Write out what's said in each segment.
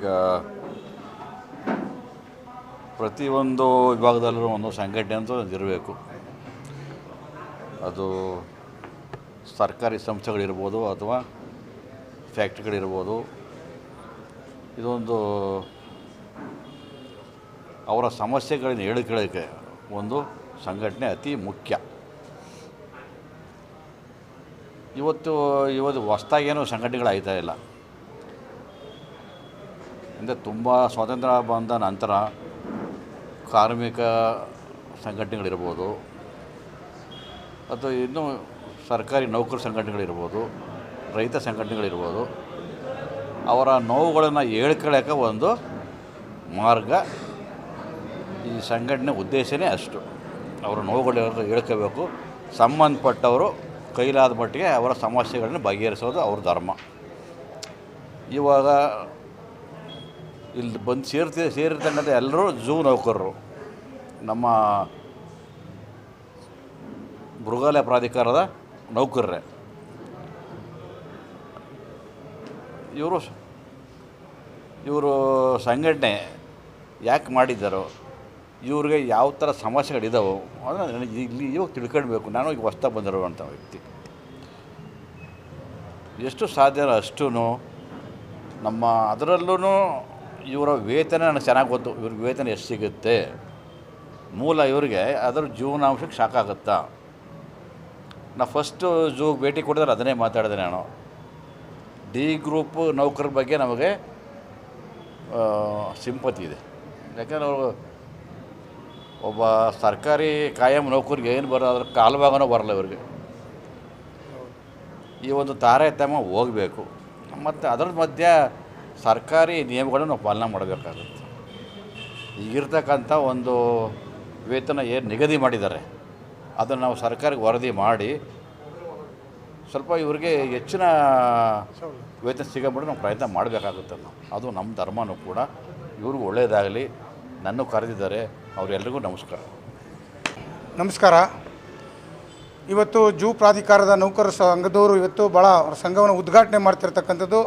ಈಗ ಪ್ರತಿಯೊಂದು ವಿಭಾಗದಲ್ಲೂ ಒಂದು ಸಂಘಟನೆ ಅಂತ ಇರಬೇಕು. ಅದು ಸರ್ಕಾರಿ ಸಂಸ್ಥೆಗಳಿರ್ಬೋದು ಅಥವಾ ಫ್ಯಾಕ್ಟ್ರಿಗಳಿರ್ಬೋದು. ಇದೊಂದು ಅವರ ಸಮಸ್ಯೆಗಳನ್ನ ಹೇಳಿಕೊಳ್ಳೋಕ್ಕೆ ಒಂದು ಸಂಘಟನೆ ಅತಿ ಮುಖ್ಯ. ಇವತ್ತು ಇವತ್ತು ಹೊಸ್ದಾಗೇನು ಸಂಘಟನೆಗಳು ಆಯ್ತಾ ಇಲ್ಲ. ಅಂದರೆ ತುಂಬ ಸ್ವಾತಂತ್ರ್ಯ ಬಂದ ನಂತರ ಕಾರ್ಮಿಕ ಸಂಘಟನೆಗಳಿರ್ಬೋದು, ಅಥವಾ ಇನ್ನೂ ಸರ್ಕಾರಿ ನೌಕರ ಸಂಘಟನೆಗಳಿರ್ಬೋದು, ರೈತ ಸಂಘಟನೆಗಳಿರ್ಬೋದು, ಅವರ ನೋವುಗಳನ್ನು ಹೇಳ್ಕೊಳ್ಳೋಕೆ ಒಂದು ಮಾರ್ಗ ಈ ಸಂಘಟನೆ ಉದ್ದೇಶನೇ ಅಷ್ಟು. ಅವರ ನೋವುಗಳು ಹೇಳ್ಕೋಬೇಕು ಸಂಬಂಧಪಟ್ಟವರು ಕೈಲಾದ ಮಟ್ಟಿಗೆ ಅವರ ಸಮಸ್ಯೆಗಳನ್ನು ಬಗೆಹರಿಸೋದು ಅವ್ರ ಧರ್ಮ. ಇವಾಗ ಇಲ್ಲಿ ಬಂದು ಸೇರ್ತಿ ಸೇರಿರ್ತಕ್ಕಂಥ ಎಲ್ಲರೂ ಝೂ ನೌಕರರು. ನಮ್ಮ ಮೃಗಾಲಯ ಪ್ರಾಧಿಕಾರದ ನೌಕರರೇ. ಇವರು ಇವರು ಸಂಘಟನೆ ಯಾಕೆ ಮಾಡಿದ್ದಾರೋ, ಇವ್ರಿಗೆ ಯಾವ ಥರ ಸಮಸ್ಯೆಗಳಿದ್ದಾವೋ ಅದನ್ನು ನನಗೆ ಇಲ್ಲಿ ಇವಾಗ ತಿಳ್ಕೊಳ್ಬೇಕು. ನಾನು ಈಗ ಹೊಸ್ತಾ ಬಂದಿರುವಂಥ ವ್ಯಕ್ತಿ. ಎಷ್ಟು ಸಾಧ್ಯನೋ ಅಷ್ಟೂ ನಮ್ಮ ಅದರಲ್ಲೂ ಇವರ ವೇತನ ನನಗೆ ಚೆನ್ನಾಗಿ ಗೊತ್ತು. ಇವ್ರಿಗೆ ವೇತನ ಎಷ್ಟು ಸಿಗುತ್ತೆ? ಮೂಲ ಇವರಿಗೆ ಅದರ ಜೀವನಾಂಶಕ್ಕೆ ಆಗುತ್ತಾ ನಾ ಫಸ್ಟು ಝೂಗೆ ಭೇಟಿ ಕೊಡಿದ್ರೆ ಅದನ್ನೇ ಮಾತಾಡಿದೆ ನಾನು. ಡಿ ಗ್ರೂಪ್ ನೌಕರರ ಬಗ್ಗೆ ನಮಗೆ ಸಿಂಪತಿ ಇದೆ. ಯಾಕಂದ್ರೆ ಅವರು ಒಬ್ಬ ಸರ್ಕಾರಿ ಕಾಯಂ ನೌಕರಿಗೆ ಏನು ಬರೋ ಅದ್ರ ಕಾಲುಭಾಗನೂ ಬರಲ್ಲ ಇವ್ರಿಗೆ. ಈ ಒಂದು ತಾರತಮ್ಯ ಹೋಗಬೇಕು. ಮತ್ತು ಅದರ ಮಧ್ಯೆ ಸರ್ಕಾರಿ ನಿಯಮಗಳನ್ನು ನಾವು ಪಾಲನೆ ಮಾಡಬೇಕಾಗುತ್ತೆ. ಈಗಿರ್ತಕ್ಕಂಥ ಒಂದು ವೇತನ ಏನು ನಿಗದಿ ಮಾಡಿದ್ದಾರೆ, ಅದನ್ನು ನಾವು ಸರ್ಕಾರಕ್ಕೆ ವರದಿ ಮಾಡಿ ಸ್ವಲ್ಪ ಇವರಿಗೆ ಹೆಚ್ಚಿನ ವೇತನ ಸಿಗಬಿಟ್ಟು ನಾವು ಪ್ರಯತ್ನ ಮಾಡಬೇಕಾಗುತ್ತೆ ನಾವು ಅದು ನಮ್ಮ ಧರ್ಮನೂ ಕೂಡ. ಇವ್ರಿಗೂ ಒಳ್ಳೆಯದಾಗಲಿ ನನ್ನ ಕರೆದಿದ್ದಾರೆ ಅವರೆಲ್ಲರಿಗೂ ನಮಸ್ಕಾರ. ನಮಸ್ಕಾರ. ಇವತ್ತು ಜೂ ಪ್ರಾಧಿಕಾರದ ನೌಕರ ಸಂಘದವರು ಇವತ್ತು ಭಾಳ ಸಂಘವನ್ನು ಉದ್ಘಾಟನೆ ಮಾಡ್ತಿರ್ತಕ್ಕಂಥದ್ದು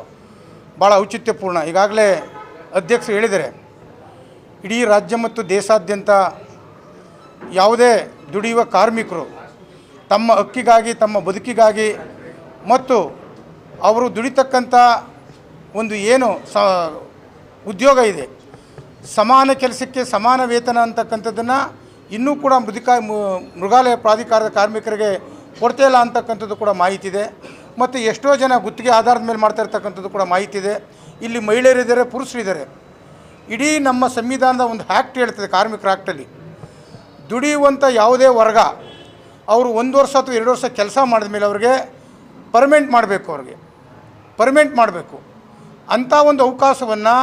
ಭಾಳ ಔಚಿತ್ಯಪೂರ್ಣ. ಈಗಾಗಲೇ ಅಧ್ಯಕ್ಷರು ಹೇಳಿದರೆ, ಇಡೀ ರಾಜ್ಯ ಮತ್ತು ದೇಶಾದ್ಯಂತ ಯಾವುದೇ ದುಡಿಯುವ ಕಾರ್ಮಿಕರು ತಮ್ಮ ಹಕ್ಕಿಗಾಗಿ, ತಮ್ಮ ಬದುಕಿಗಾಗಿ ಮತ್ತು ಅವರು ದುಡಿತಕ್ಕಂಥ ಒಂದು ಏನು ಸ, ಉದ್ಯೋಗ ಇದೆ, ಸಮಾನ ಕೆಲಸಕ್ಕೆ ಸಮಾನ ವೇತನ ಅಂತಕ್ಕಂಥದ್ದನ್ನು ಇನ್ನೂ ಕೂಡ ಮೃದಿಕ ಮೃಗಾಲಯ ಪ್ರಾಧಿಕಾರದ ಕಾರ್ಮಿಕರಿಗೆ ಕೊಡ್ತಾ ಇಲ್ಲ ಅಂತಕ್ಕಂಥದ್ದು ಕೂಡ ಮಾಹಿತಿ ಇದೆ. ಮತ್ತು ಎಷ್ಟೋ ಜನ ಗುತ್ತಿಗೆ ಆಧಾರದ ಮೇಲೆ ಮಾಡ್ತಾ ಇರ್ತಕ್ಕಂಥದ್ದು ಕೂಡ ಮಾಹಿತಿ ಇದೆ. ಇಲ್ಲಿ ಮಹಿಳೆಯರಿದ್ದಾರೆ, ಪುರುಷರಿದ್ದಾರೆ. ಇಡೀ ನಮ್ಮ ಸಂವಿಧಾನದ ಒಂದು ಆ್ಯಕ್ಟ್ ಹೇಳ್ತದೆ, ಕಾರ್ಮಿಕರ ಆ್ಯಕ್ಟಲ್ಲಿ ದುಡಿಯುವಂಥ ಯಾವುದೇ ವರ್ಗ, ಅವರು ಒಂದು ವರ್ಷ ಅಥವಾ ಎರಡು ವರ್ಷ ಕೆಲಸ ಮಾಡಿದ ಮೇಲೆ ಅವ್ರಿಗೆ ಪರ್ಮೆಂಟ್ ಮಾಡಬೇಕು ಅವ್ರಿಗೆ. ಪರ್ಮೆಂಟ್ ಮಾಡಬೇಕು. ಅಂಥ ಒಂದು ಅವಕಾಶವನ್ನು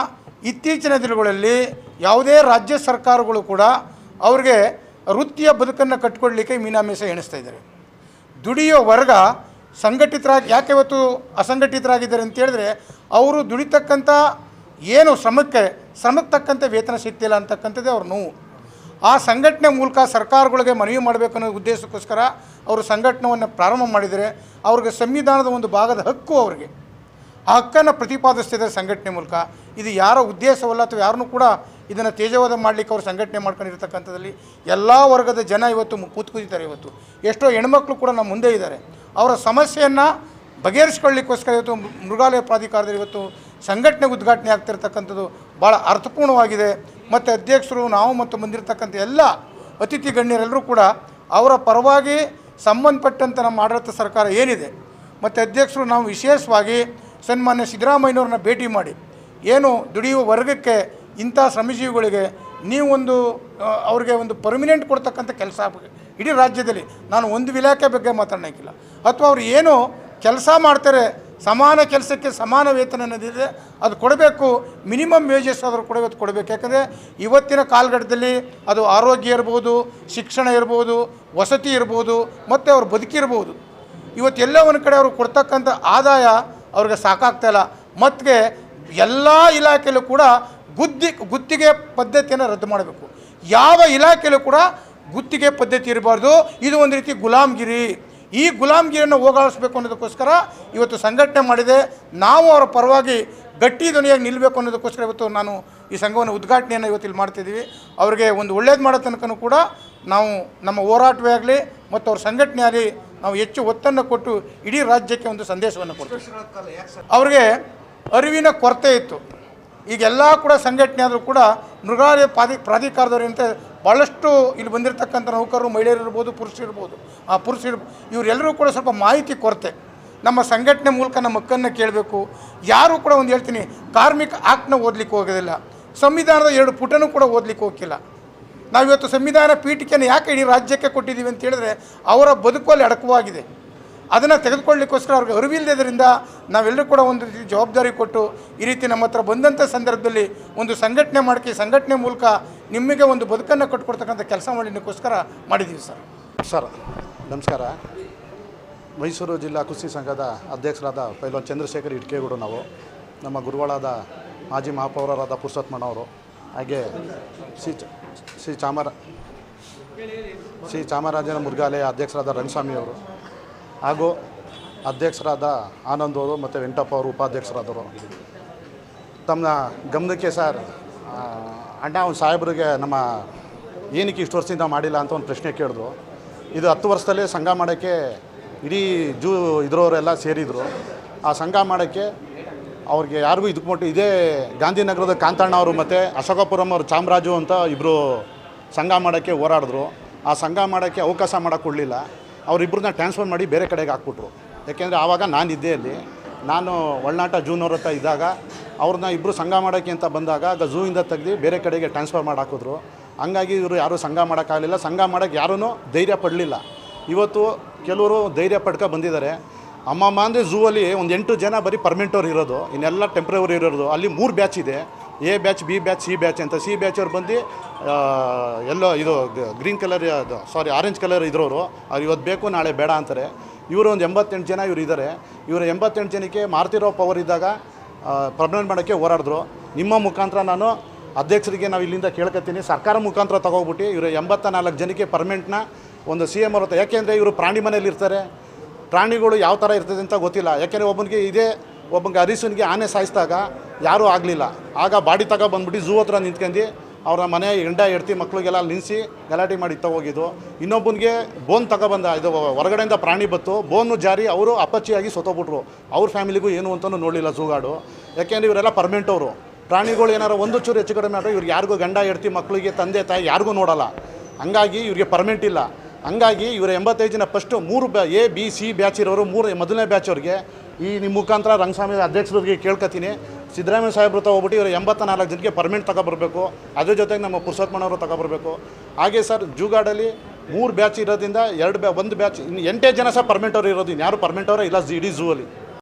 ಇತ್ತೀಚಿನ ದಿನಗಳಲ್ಲಿ ಯಾವುದೇ ರಾಜ್ಯ ಸರ್ಕಾರಗಳು ಕೂಡ ಅವ್ರಿಗೆ ವೃತ್ತಿಯ ಬದುಕನ್ನು ಕಟ್ಟಿಕೊಡ್ಲಿಕ್ಕೆ ಮೀನಾಮೀಸ ಎಣಿಸ್ತಾ ಇದ್ದಾರೆ. ದುಡಿಯೋ ವರ್ಗ ಸಂಘಟಿತರಾಗಿ, ಯಾಕೆ ಇವತ್ತು ಅಸಂಘಟಿತರಾಗಿದ್ದಾರೆ ಅಂತ ಹೇಳಿದ್ರೆ, ಅವರು ದುಡಿತಕ್ಕಂಥ ಏನು ಶ್ರಮಕ್ಕೆ ಶ್ರಮಕ್ಕೆ ತಕ್ಕಂತೆ ವೇತನ ಸಿಗ್ತಿಲ್ಲ ಅಂತಕ್ಕಂಥದ್ದೇ ಅವ್ರ ನೋವು. ಆ ಸಂಘಟನೆ ಮೂಲಕ ಸರ್ಕಾರಗಳಿಗೆ ಮನವಿ ಮಾಡಬೇಕು ಅನ್ನೋ ಉದ್ದೇಶಕ್ಕೋಸ್ಕರ ಅವರು ಸಂಘಟನೆಯನ್ನು ಪ್ರಾರಂಭ ಮಾಡಿದರೆ, ಅವ್ರಿಗೆ ಸಂವಿಧಾನದ ಒಂದು ಭಾಗದ ಹಕ್ಕು ಅವರಿಗೆ. ಆ ಹಕ್ಕನ್ನು ಪ್ರತಿಪಾದಿಸ್ತಿದ್ದಾರೆ ಸಂಘಟನೆ ಮೂಲಕ. ಇದು ಯಾರ ಉದ್ದೇಶವಲ್ಲ ಅಥವಾ ಯಾರನ್ನೂ ಕೂಡ ಇದನ್ನು ತೇಜವಾದ ಮಾಡಲಿಕ್ಕೆ ಅವರು ಸಂಘಟನೆ ಮಾಡ್ಕೊಂಡಿರ್ತಕ್ಕಂಥದ್ದಲ್ಲಿ ಎಲ್ಲ ವರ್ಗದ ಜನ ಇವತ್ತು ಕೂತ್ಕೂತಿದ್ದಾರೆ ಕೂತಿದ್ದಾರೆ ಇವತ್ತು. ಎಷ್ಟೋ ಹೆಣ್ಮಕ್ಳು ಕೂಡ ನಮ್ಮ ಮುಂದೆ ಇದ್ದಾರೆ. ಅವರ ಸಮಸ್ಯೆಯನ್ನು ಬಗೆಹರಿಸ್ಕೊಳ್ಳಿಕ್ಕೋಸ್ಕರ ಇವತ್ತು ಮೃಗಾಲಯ ಪ್ರಾಧಿಕಾರದಲ್ಲಿ ಇವತ್ತು ಸಂಘಟನೆ ಉದ್ಘಾಟನೆ ಆಗ್ತಿರ್ತಕ್ಕಂಥದ್ದು ಭಾಳ ಅರ್ಥಪೂರ್ಣವಾಗಿದೆ. ಮತ್ತು ಅಧ್ಯಕ್ಷರು, ನಾವು ಮತ್ತು ಬಂದಿರತಕ್ಕಂಥ ಎಲ್ಲ ಅತಿಥಿ ಗಣ್ಯರೆಲ್ಲರೂ ಕೂಡ ಅವರ ಪರವಾಗಿ ಸಂಬಂಧಪಟ್ಟಂಥ ನಮ್ಮ ಆಡಳಿತ ಸರ್ಕಾರ ಏನಿದೆ, ಮತ್ತು ಅಧ್ಯಕ್ಷರು ನಾವು ವಿಶೇಷವಾಗಿ ಸನ್ಮಾನ್ಯ ಸಿದ್ದರಾಮಯ್ಯನವ್ರನ್ನ ಭೇಟಿ ಮಾಡಿ, ಏನು ದುಡಿಯುವ ವರ್ಗಕ್ಕೆ ಇಂಥ ಶ್ರಮಜೀವಿಗಳಿಗೆ ನೀವು ಒಂದು ಆ, ಅವ್ರಿಗೆ ಒಂದು ಪರ್ಮಿನೆಂಟ್ ಕೊಡ್ತಕ್ಕಂಥ ಕೆಲಸ ಇಡೀ ರಾಜ್ಯದಲ್ಲಿ ನಾನು ಒಂದು ಇಲಾಖೆ ಬಗ್ಗೆ ಮಾತಾಡೋಕ್ಕಿಲ್ಲ ಅಥವಾ ಅವ್ರು ಏನು ಕೆಲಸ ಮಾಡ್ತಾರೆ ಸಮಾನ ಕೆಲಸಕ್ಕೆ ಸಮಾನ ವೇತನ ಅನ್ನೋದಿದೆ ಅದು ಕೊಡಬೇಕು ಮಿನಿಮಮ್ ವೇಜಸ್ ಆದರೂ ಕೊಡಬೇಕು ಕೊಡಬೇಕು. ಯಾಕಂದರೆ ಇವತ್ತಿನ ಕಾಲಘಟ್ಟದಲ್ಲಿ ಅದು ಆರೋಗ್ಯ ಇರ್ಬೋದು ಶಿಕ್ಷಣ ಇರ್ಬೋದು ವಸತಿ ಇರ್ಬೋದು ಮತ್ತು ಅವ್ರ ಬದುಕಿರ್ಬೋದು ಇವತ್ತು ಎಲ್ಲ ಒಂದು ಕಡೆ ಅವ್ರು ಕೊಡ್ತಕ್ಕಂಥ ಆದಾಯ ಅವ್ರಿಗೆ ಸಾಕಾಗ್ತಾಯಿಲ್ಲ ಮತ್ತು ಎಲ್ಲ ಇಲಾಖೆಯಲ್ಲೂ ಕೂಡ ಗುದ್ದಿ ಗುತ್ತಿಗೆ ಪದ್ಧತಿಯನ್ನು ರದ್ದು ಮಾಡಬೇಕು. ಯಾವ ಇಲಾಖೆಯಲ್ಲೂ ಕೂಡ ಗುತ್ತಿಗೆ ಪದ್ಧತಿ ಇರಬಾರ್ದು. ಇದು ಒಂದು ರೀತಿ ಗುಲಾಮ್ಗಿರಿ. ಈ ಗುಲಾಮ್ಗಿರಿಯನ್ನು ಹೋಗಾಡಿಸ್ಬೇಕು ಅನ್ನೋದಕ್ಕೋಸ್ಕರ ಇವತ್ತು ಸಂಘಟನೆ ಮಾಡಿದೆ. ನಾವು ಅವರ ಪರವಾಗಿ ಗಟ್ಟಿ ಧ್ವನಿಯಾಗಿ ನಿಲ್ಲಬೇಕು ಅನ್ನೋದಕ್ಕೋಸ್ಕರ ಇವತ್ತು ನಾನು ಈ ಸಂಘವನ್ನು ಉದ್ಘಾಟನೆಯನ್ನು ಇವತ್ತು ಇಲ್ಲಿ ಮಾಡ್ತಿದ್ದೀವಿ ಅವರಿಗೆ ಒಂದು ಒಳ್ಳೇದು ಮಾಡೋ ತನಕನೂ ಕೂಡ ನಾವು ನಮ್ಮ ಹೋರಾಟವೇ ಆಗಲಿ ಮತ್ತು ಅವ್ರ ಸಂಘಟನೆ ಆಗಲಿ ನಾವು ಹೆಚ್ಚು ಒತ್ತನ್ನು ಕೊಟ್ಟು ಇಡೀ ರಾಜ್ಯಕ್ಕೆ ಒಂದು ಸಂದೇಶವನ್ನು ಕೊಡ್ತೀವಿ. ಅವ್ರಿಗೆ ಅರಿವಿನ ಕೊರತೆ ಇತ್ತು. ಈಗೆಲ್ಲ ಕೂಡ ಸಂಘಟನೆ ಆದರೂ ಕೂಡ ಮೃಗಾಲಯ ಪಾದಿ ಪ್ರಾಧಿಕಾರದವರಂತೆ ಭಾಳಷ್ಟು ಇಲ್ಲಿ ಬಂದಿರತಕ್ಕಂಥ ನೌಕರರು, ಮಹಿಳೆಯರು ಇರ್ಬೋದು, ಪುರುಷರು ಇರ್ಬೋದು. ಆ ಪುರುಷರು ಇವರೆಲ್ಲರೂ ಕೂಡ ಸ್ವಲ್ಪ ಮಾಹಿತಿ ಕೊರತೆ. ನಮ್ಮ ಸಂಘಟನೆ ಮೂಲಕ ನಮ್ಮ ಹಕ್ಕನ್ನು ಕೇಳಬೇಕು. ಯಾರು ಕೂಡ ಒಂದು ಹೇಳ್ತೀನಿ, ಕಾರ್ಮಿಕ ಆಕ್ಟ್ನ ಓದಲಿಕ್ಕೆ ಹೋಗೋದಿಲ್ಲ. ಸಂವಿಧಾನದ ಎರಡು ಪುಟನೂ ಕೂಡ ಓದಲಿಕ್ಕೆ ಹೋಗಿಲ್ಲ ನಾವಿವತ್ತು ಸಂವಿಧಾನ ಪೀಠಿಕೆಯನ್ನು ಯಾಕೆ ಇಡೀ ರಾಜ್ಯಕ್ಕೆ ಕೊಟ್ಟಿದ್ದೀವಿ ಅಂತ ಹೇಳಿದ್ರೆ ಅವರ ಬದುಕಲ್ಲಿ ಅಡಕವಾಗಿದೆ. ಅದನ್ನು ತೆಗೆದುಕೊಳ್ಳಿಕ್ಕೋಸ್ಕರ ಅವ್ರಿಗೆ ಅರಿವಿಲ್ಲದ್ರಿಂದ ನಾವೆಲ್ಲರೂ ಕೂಡ ಒಂದು ರೀತಿ ಜವಾಬ್ದಾರಿ ಕೊಟ್ಟು ಈ ರೀತಿ ನಮ್ಮ ಹತ್ರ ಬಂದಂಥ ಸಂದರ್ಭದಲ್ಲಿ ಒಂದು ಸಂಘಟನೆ ಮಾಡ್ಕಿ ಸಂಘಟನೆ ಮೂಲಕ ನಿಮಗೆ ಒಂದು ಬದುಕನ್ನು ಕಟ್ಕೊಡ್ತಕ್ಕಂಥ ಕೆಲಸ ಮಾಡಲಿಕ್ಕೋಸ್ಕರ ಮಾಡಿದ್ದೀವಿ ಸರ್. ಸರ್, ನಮಸ್ಕಾರ. ಮೈಸೂರು ಜಿಲ್ಲಾ ಕುಸ್ತಿ ಸಂಘದ ಅಧ್ಯಕ್ಷರಾದ ಪೈಲೋನ್ ಚಂದ್ರಶೇಖರ್ ಇಟ್ಕೇಗೌಡು ನಾವು, ನಮ್ಮ ಗುರುವಳಾದ ಮಾಜಿ ಮಹಾಪೌರರಾದ ಪುರುಷೋತ್ತಮಣ್ಣವರು ಹಾಗೆ ಶ್ರೀ ಶ್ರೀ ಚಾಮರ, ಶ್ರೀ ಚಾಮರಾಜನ ಮೃಗಾಲಯ ಅಧ್ಯಕ್ಷರಾದ ರಂಗಸ್ವಾಮಿಯವರು ಹಾಗೂ ಅಧ್ಯಕ್ಷರಾದ ಆನಂದ್ ಅವರು ಮತ್ತು ವೆಂಕಟಪ್ಪ ಅವರು ಉಪಾಧ್ಯಕ್ಷರಾದವರು ತಮ್ಮ ಗಮನಕ್ಕೆ ಸರ್ ಅಣ್ಣ ಒಂದು ಸಾಹೇಬ್ರಿಗೆ ನಮ್ಮ ಏನಕ್ಕೆ ಇಷ್ಟು ವರ್ಷದಿಂದ ಮಾಡಿಲ್ಲ ಅಂತ ಒಂದು ಪ್ರಶ್ನೆ ಕೇಳಿದ್ರು. ಇದು ಹತ್ತು ವರ್ಷದಲ್ಲೇ ಸಂಘ ಮಾಡೋಕ್ಕೆ ಇಡೀ ಜೂ ಇದ್ರವರೆಲ್ಲ ಸೇರಿದರು. ಆ ಸಂಘ ಮಾಡೋಕ್ಕೆ ಅವ್ರಿಗೆ ಯಾರಿಗೂ ಇದಕ್ಕೆ ಮಟ್ಟು ಇದೇ ಗಾಂಧಿನಗರದ ಕಾಂತಣ್ಣ ಅವರು ಮತ್ತು ಅಶೋಕಪುರಂ ಅವರು ಚಾಮರಾಜು ಅಂತ ಇಬ್ಬರು ಸಂಘ ಮಾಡೋಕ್ಕೆ ಹೋರಾಡಿದ್ರು. ಆ ಸಂಘ ಮಾಡೋಕ್ಕೆ ಅವಕಾಶ ಮಾಡೋಕ್ಕೆ ಕೊಡಲಿಲ್ಲ. ಅವರಿಬ್ಬರನ್ನ ಟ್ರಾನ್ಸ್ಫರ್ ಮಾಡಿ ಬೇರೆ ಕಡೆಗೆ ಹಾಕ್ಬಿಟ್ರು. ಯಾಕೆಂದರೆ ಆವಾಗ ನಾನು ಇದ್ದೇ ಅಲ್ಲಿ. ನಾನು ಒಳನಾಟ ಜೂನ್ ಹತ್ರ ಇದ್ದಾಗ ಅವ್ರನ್ನ ಇಬ್ಬರು ಸಂಘ ಮಾಡೋಕ್ಕೆ ಅಂತ ಬಂದಾಗ ಆಗ ಝೂಯಿಂದ ತೆಗ್ದು ಬೇರೆ ಕಡೆಗೆ ಟ್ರಾನ್ಸ್ಫರ್ ಮಾಡಿ ಹಾಕಿದ್ರು. ಹಂಗಾಗಿ ಇವರು ಯಾರೂ ಸಂಘ ಮಾಡೋಕ್ಕಾಗಲಿಲ್ಲ ಸಂಘ ಮಾಡೋಕ್ಕೆ ಯಾರೂ ಧೈರ್ಯ ಪಡಲಿಲ್ಲ. ಇವತ್ತು ಕೆಲವರು ಧೈರ್ಯ ಪಡ್ಕೊ ಬಂದಿದ್ದಾರೆ. ಅಮ್ಮಮ್ಮ ಅಂದರೆ ಝೂವಲ್ಲಿ ಒಂದು ಎಂಟು ಜನ ಬರೀ ಪರ್ಮನೆಂಟವ್ರು ಇರೋದು. ಇನ್ನೆಲ್ಲ ಟೆಂಪ್ರವರಿ ಇರೋದು. ಅಲ್ಲಿ ಮೂರು ಬ್ಯಾಚ್ ಇದೆ. A batch, B batch, C batch ಅಂತ ಸಿ ಬ್ಯಾಚ್ ಅವ್ರು ಬಂದು ಎಲ್ಲೋ ಇದು green colour sorry orange colour ಇದ್ರವರು, ಅವ್ರು ಇವತ್ತು ಬೇಕು, ನಾಳೆ ಬೇಡ ಅಂತಾರೆ. ಇವರು ಒಂದು ಎಂಬತ್ತೆಂಟು ಜನ ಇವರು ಇದ್ದಾರೆ ಇವರು ಎಂಬತ್ತೆಂಟು ಜನಕ್ಕೆ ಮಾರ್ತಿರೋ ಪವರ್ ಇದ್ದಾಗ ಪರ್ಮನೆಂಟ್ ಮಾಡೋಕ್ಕೆ ಹೋರಾಡಿದ್ರು. ನಿಮ್ಮ ಮುಖಾಂತರ ನಾನು ಅಧ್ಯಕ್ಷರಿಗೆ ನಾವು ಇಲ್ಲಿಂದ ಕೇಳ್ಕೊತೀನಿ ಸರ್ಕಾರ ಮುಖಾಂತರ ತೊಗೊಬಿಟ್ಟು ಇವರು ಎಂಬತ್ತ ನಾಲ್ಕು ಜನಕ್ಕೆ ಪರ್ಮನೆಂಟ್ನ ಒಂದು ಸಿ ಎಂ ಹತ್ರ ಯಾಕೆಂದರೆ ಇವರು ಪ್ರಾಣಿ ಮನೇಲಿ ಇರ್ತಾರೆ. ಪ್ರಾಣಿಗಳು ಯಾವ ಥರ ಇರ್ತದೆ ಅಂತ ಗೊತ್ತಿಲ್ಲ. ಯಾಕೆಂದರೆ ಒಬ್ಬನಿಗೆ ಇದೇ ಒಬ್ಬನಿಗೆ ಅರಿಸನಿಗೆ ಆನೆ ಸಾಯಿಸಿದಾಗ ಯಾರೂ ಆಗಲಿಲ್ಲ. ಆಗ ಬಾಡಿ ತಗೋ ಬಂದ್ಬಿಟ್ಟು ಝೂ ಹತ್ರ ನಿಂತ್ಕೊಂಡು ಅವರ ಮನೆ ಹೆಂಡ ಹೆಡ್ತಿ ಮಕ್ಳಿಗೆಲ್ಲ ಅಲ್ಲಿ ನಿಲ್ಲಿಸಿ ಗಲಾಟೆ ಮಾಡಿ ಹೋಗಿದ್ದು. ಇನ್ನೊಬ್ಬನಿಗೆ ಬೋನ್ ತಗೊಬಂದ ಇದು ಹೊರಗಡೆಯಿಂದ ಪ್ರಾಣಿ ಬತ್ತು ಬೋನು ಜಾರಿ, ಅವರು ಅಪ್ಪಚ್ಚಿಯಾಗಿ ಸೊತ್ತೋಗ್ಬಿಟ್ರು. ಅವ್ರ ಫ್ಯಾಮಿಲಿಗೂ ಏನು ಅಂತಲೂ ನೋಡಲಿಲ್ಲ ಝೂಗಾಡು. ಯಾಕೆಂದರೆ ಇವರೆಲ್ಲ ಪರ್ಮೆಂಟ್ ಅವರು. ಪ್ರಾಣಿಗಳು ಏನಾರು ಒಂದು ಚೂರು ಹೆಚ್ಚು ಕಡಿಮೆ ಆದರೆ ಇವ್ರಿಗೆ ಯಾರಿಗೂ ಗಂಡ, ಹೆಡ್ತಿ ಮಕ್ಕಳಿಗೆ ತಂದೆ, ತಾಯಿ ಯಾರಿಗೂ ನೋಡಲ್ಲ. ಹಂಗಾಗಿ ಇವರಿಗೆ ಪರ್ಮೆಂಟ್ ಇಲ್ಲ. ಹಂಗಾಗಿ ಇವರ ಎಂಬತ್ತೈದು ಜನ ಫಸ್ಟು ಮೂರು ಬ್ಯಾ, ಎ, ಬಿ, ಸಿ ಬ್ಯಾಚ್ ಇರೋರು ಮೂರು, ಮೊದಲನೇ ಬ್ಯಾಚ್ ಅವ್ರಿಗೆ ಈ ನಿಮ್ಮ ಮುಖಾಂತರ ರಂಗಸ್ವಾಮಿ ಅಧ್ಯಕ್ಷರಿಗೆ ಕೇಳ್ಕೊತೀನಿ ಸಿದ್ದರಾಮಯ್ಯ ಸಾಹೇಬ್ರು ಹೋಗ್ಬಿಟ್ಟು ಇವರು ಎಂಬತ್ತ ನಾಲ್ಕು ಜನಕ್ಕೆ ಪರ್ಮಿಟ್ ತಗೊಬರ್ಬೇಕು. ಅದ್ರ ಜೊತೆಗೆ ನಮ್ಮ ಪುರುಷೋತ್ತಮಣ್ಣವರು ತಗೊಬರ್ಬೇಕು. ಹಾಗೆ ಸರ್, ಜೂಗಾಡಲ್ಲಿ ಮೂರು ಬ್ಯಾಚ್ ಇರೋದ್ರಿಂದ ಎರಡು ಬ್ಯಾ ಒಂದು ಬ್ಯಾಚ್ ಇನ್ನು ಎಂಟೇ ಜನ ಸಹ ಪರ್ಮಿಟ್ ಅವ್ರು ಇರೋದು. ಯಾರು ಪರ್ಮೆಂಟ್ ಅವರೇ ಇಲ್ಲ ಇಡೀ ಝೂ ಅಲ್ಲಿ.